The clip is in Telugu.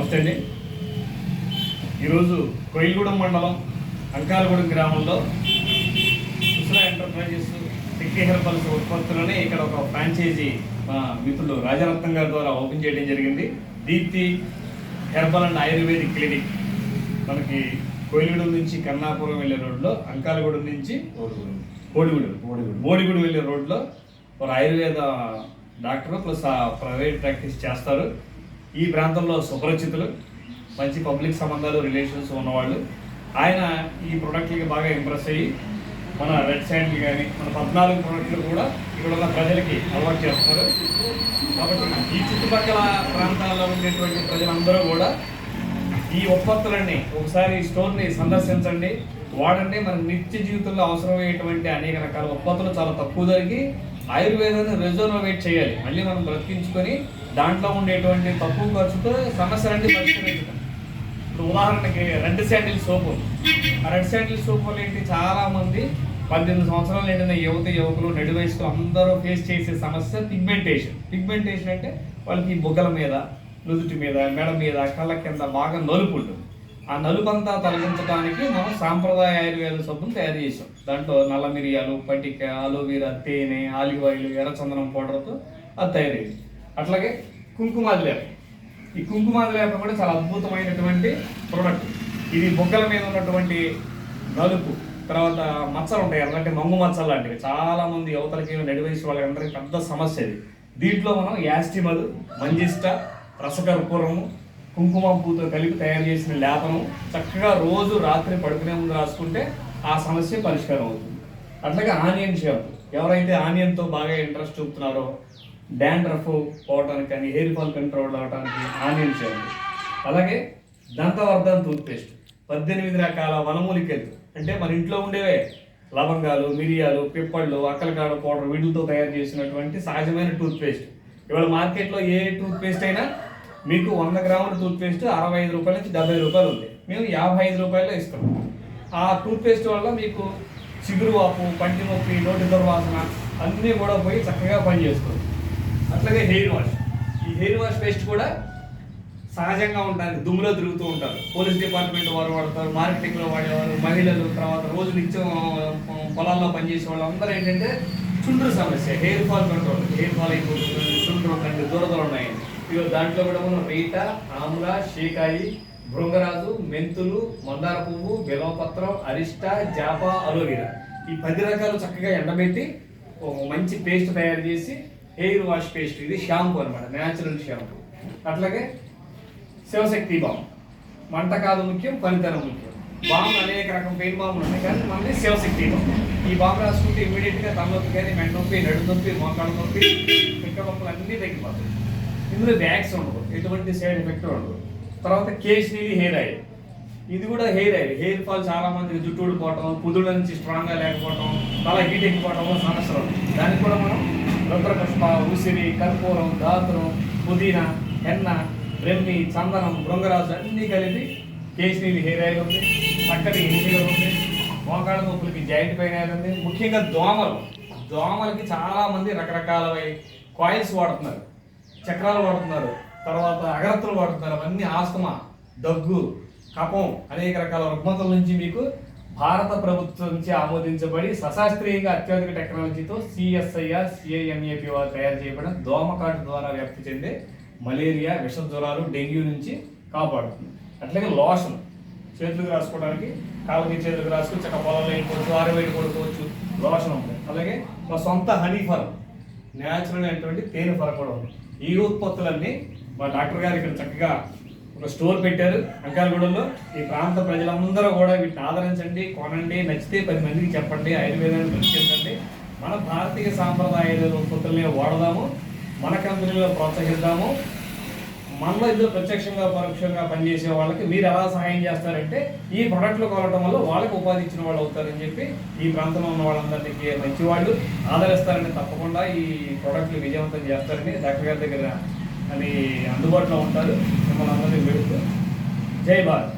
నమస్తే అండి. ఈరోజు కొయిల్గూడెం మండలం అంకాలగూడెం గ్రామంలో సుశ్రా ఎంటర్ప్రైజెస్ టెక్కి హెర్బల్స్ ఉత్పత్తులని ఇక్కడ ఒక ఫ్రాంచైజీ మా మిత్రుడు రాజరత్నం గారి ద్వారా ఓపెన్ చేయడం జరిగింది. Deepti herbal and ayurvedic clinic మనకి కోయిలగూడెం నుంచి కన్నాపురం వెళ్ళే రోడ్లో అంకాలగూడెం నుంచి బోడిగూడెం బోడిగూడెం వెళ్ళే రోడ్లో ఒక ఆయుర్వేద డాక్టర్ ప్లస్ ఆ ప్రైవేట్ ప్రాక్టీస్ చేస్తారు. ఈ ప్రాంతంలో సుపరిచితులు మంచి పబ్లిక్ సంబంధాలు రిలేషన్స్ ఉన్నవాళ్ళు. ఆయన ఈ ప్రోడక్ట్లకి బాగా ఇంప్రెస్ అయ్యి మన రెడ్ సైండ్లు కానీ మన పద్నాలుగు ప్రోడక్ట్లు కూడా ఇక్కడ ఉన్న ప్రజలకి అలవాటు చేస్తారు. కాబట్టి ఈ చుట్టుపక్కల ప్రాంతాల్లో ఉండేటువంటి ప్రజలందరూ కూడా ఈ ఉత్పత్తులన్నీ ఒకసారి ఈ స్టోర్ని సందర్శించండి వాడండి. మన నిత్య జీవితంలో అవసరమయ్యేటువంటి అనేక రకాల ఉత్పత్తులు చాలా తక్కువ ధరకి ఆయుర్వేదాన్ని రెజోనోవేట్ చేయాలి. మళ్ళీ మనం బ్రతికించుకొని దాంట్లో ఉండేటువంటి తక్కువ ఖర్చుతో సమస్యలన్నీ పరిష్కరించడం ఇప్పుడు ఉదాహరణకి రెడ్ శాండిల్ సోపు ఆ రెడ్ శాండిల్ సోప్ వల్ల ఏంటి? చాలా మంది పద్దెనిమిది సంవత్సరాలు నిండిన యువత యువకులు నడి వయసులో అందరూ ఫేస్ చేసే సమస్య పిగ్మెంటేషన్ పిగ్మెంటేషన్ అంటే వాళ్ళకి బుగ్గల మీద నుదుటి మీద మెడ మీద కళ్ళ కింద బాగా నలుపు ఉంటుంది. ఆ నలుపంతా తొలగించడానికి మనం సాంప్రదాయ ఆయుర్వేద సబ్బును తయారు చేసాం దాంట్లో నల్ల మిరియాలు పటిక అలోవెరా తేనె ఆలివ్ ఆయిల్ ఎర్రచందనం పౌడర్తో అది తయారయ్యింది అట్లాగే కుంకుమాది లేప ఈ కుంకుమాది లేప కూడా చాలా అద్భుతమైనటువంటి ప్రోడక్ట్ ఇది బొగ్గల మీద ఉన్నటువంటి నలుపు తర్వాత మచ్చలు ఉంటాయి. ఎలాంటి మంగు మచ్చలు లాంటివి. చాలా మంది యువతలకి నడి వయసు వాళ్ళకి పెద్ద సమస్య ఇది దీంట్లో మనం యాస్టిమల్ మంజిష్ట రసకర్పూరము కుంకుమ పూతో కలిపి తయారు చేసిన లేపనం చక్కగా రోజు రాత్రి పడుకునే ముందు రాసుకుంటే ఆ సమస్య పరిష్కారం అవుతుంది. అట్లాగే ఆనియన్ షేప్. ఎవరైతే ఆనియన్తో బాగా ఇంట్రెస్ట్ చూపుతున్నారో డాండ్రఫ్ పోవడానికి కానీ హెయిర్ ఫాల్ కంట్రోల్ అవడానికి ఆనియన్ షేప్. అలాగే దంతవర్ధన్ టూత్పేస్ట్. పద్దెనిమిది రకాల వనమూలికలు. అంటే మన ఇంట్లో ఉండేవే. లవంగాలు మిరియాలు పిప్పళ్ళు అక్కలకాడ పౌడర్ వీటితో తయారు చేసినటువంటి సహజమైన టూత్పేస్ట్. ఇవాళ మార్కెట్లో ఏ టూత్పేస్ట్ అయినా మీకు వంద గ్రాముల టూత్పేస్ట్ అరవై ఐదు రూపాయల నుంచి డెబ్బై రూపాయలు ఉంది. మేము యాభై ఐదు రూపాయలు ఇస్తాం ఆ టూత్పేస్ట్ వల్ల మీకు చిగురు వాపు పంటి నొప్పి నోటి దుర్వాసన అన్నీ కూడా పోయి చక్కగా పని పనిచేస్తుంది. అట్లాగే హెయిర్ వాష్. ఈ హెయిర్ వాష్ పేస్ట్ కూడా సహజంగా ఉంటారు దుమ్ములో తిరుగుతూ ఉంటారు. పోలీస్ డిపార్ట్మెంట్ వారు వాడతారు మార్కెటింగ్లో వాడేవారు మహిళలు తర్వాత రోజు నిత్యం పొలాల్లో పనిచేసే వాళ్ళు అందరూ ఏంటంటే చుండ్రు సమస్య. Hair fall control. Hair fall అయిపోతుంది. చుండ్రు కంటే దూరదలు ఉన్నాయి ఇక దాంట్లో కూడా మనం రీట ఆమ్ల షీకాయి భృంగరాజు మెంతులు మందార పువ్వు బెలవపత్రం అరిష్ట జాప అలోవెరా. ఈ పది రకాలు చక్కగా ఎండబెట్టి ఒక మంచి పేస్ట్ తయారు చేసి హెయిర్ వాష్ పేస్ట్. ఇది షాంపూ అనమాట న్యాచురల్ షాంపూ. అట్లాగే శివశక్తి బామ్. మంట కాదు ముఖ్యం పనితనం ముఖ్యం. బామ్ అనేక రకం పెయిన్ బాంబులు ఉన్నాయి కానీ మనది శివశక్తి బామ్. ఈ బామ్ రాసుకుంటే ఇమీడియట్గా తలనొప్పి కానీ మెండ నొప్పి నడు నొప్పి మోకాళ్ళ నొప్పి పిక్క నొప్పులు అన్నీ తగ్గిపోతాయి. ఇందులో బ్యాగ్స్ ఉండదు ఎటువంటి సైడ్ ఎఫెక్ట్ ఉండదు తర్వాత కేశనీలి హెయిర్ ఆయిల్. ఇది కూడా హెయిర్ ఆయిల్. హెయిర్ ఫాల్ చాలా మందికి జుట్టు ఊడిపోవటం పుదుల నుంచి స్ట్రాంగ్గా లేకపోవటం తల హీట్ ఎక్కిపోవటం సమస్యలు దానికి కూడా మనం రుద్రపుష్ప ఉసిరి కర్పూరం దాతురం పుదీనా ఎన్న రెమ్మి చందనం బృంగరాజు అన్నీ కలిపి కేశనీలి హెయిర్ ఆయిల్ ఉంది. చక్కటి ఇన్హేలర్ ఉంది. మోకాళ్ళ నొప్పులకి జాయింట్ పెయిన్ ఆయిల్ ఉంది. ముఖ్యంగా దోమలు. దోమలకి చాలామంది రకరకాల కాయిల్స్ వాడుతున్నారు. చక్రాలు వాడుతున్నారు తర్వాత అగరత్తులు వాడుతున్నారు అవన్నీ ఆస్తమా దగ్గు కపం అనేక రకాల రుగ్మతల నుంచి మీకు భారత ప్రభుత్వం నుంచి ఆమోదించబడి సశాస్త్రీయంగా అత్యాధునిక టెక్నాలజీతో సిఎస్ఐఆర్ సిఐఎంఏపి వారు తయారు చేయబడిన దోమకాటు ద్వారా వ్యాప్తి చెందే మలేరియా విష జ్వరాలు డెంగ్యూ నుంచి కాపాడుతుంది. అట్లాగే లోషన్ చేతులకు రాసుకోవడానికి కాళ్ళకి చేతులకు రాసుకొని చక్క పొలంలో వేసుకోవచ్చు ఆరవేడి కొడుకోవచ్చు లోషన్ ఉంది అలాగే మా సొంత హనీ ఫర్ న్యాచురల్ అయినటువంటి తేనె ఫర కూడా ఉంది ఈ ఉత్పత్తులన్నీ మా డాక్టర్ గారు ఇక్కడ చక్కగా ఒక స్టోర్ పెట్టారు. అంకాలగూడలో ఈ ప్రాంత ప్రజలందరూ కూడా వీటిని ఆదరించండి కొనండి నచ్చితే పది మందికి చెప్పండి ఆయుర్వేదాన్ని పరిశీలించండి. మన భారతీయ సాంప్రదాయ ఉత్పత్తులనే వాడదాము మన కంపెనీలో ప్రోత్సహిద్దాము. మనలో ఇద్దరు ప్రత్యక్షంగా పరోక్షంగా పనిచేసే వాళ్ళకి మీరు ఎలా సహాయం చేస్తారంటే ఈ ప్రొడక్ట్లు కొనడం వల్ల వాళ్ళకి ఉపాధి ఇచ్చిన వాళ్ళు అవుతారని చెప్పి ఈ ప్రాంతంలో ఉన్న వాళ్ళందరికీ మంచి వాళ్ళు ఆదరిస్తారని తప్పకుండా ఈ ప్రోడక్ట్లు విజయవంతం చేస్తారని డాక్టర్ గారి దగ్గర అని అందుబాటులో ఉంటారు. మిమ్మల్ని అందరినీ పెడుతూ జై భారత్.